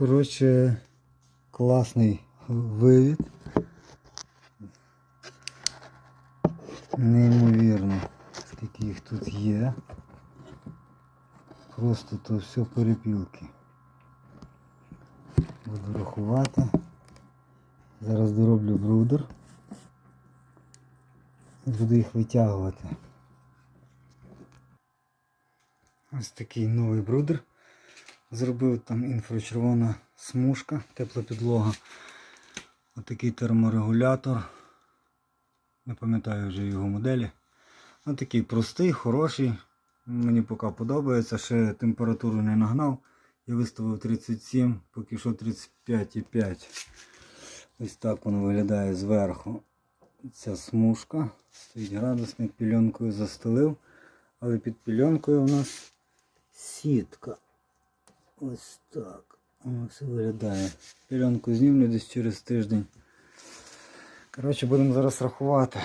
Коротше, класний вивід. Неймовірно, скільки їх тут є. Просто то все перепілки. Буду рахувати. Зараз дороблю брудер. Буду їх витягувати. Ось такий новий брудер. Зробив там інфрачервона смужка, тепла підлога. Отакий терморегулятор. Не пам'ятаю вже його моделі. Ну, такий простий, хороший. Мені поки подобається. Ще температуру не нагнав. Я виставив 37, поки що 35,5. Ось так воно виглядає зверху. Ця смужка. Стоїть градусник, пільонкою застелив. Але під пільонкою у нас сітка. Ось так. Ось виглядає. Пілянку знімлю десь через тиждень. Коротше, будемо зараз рахувати.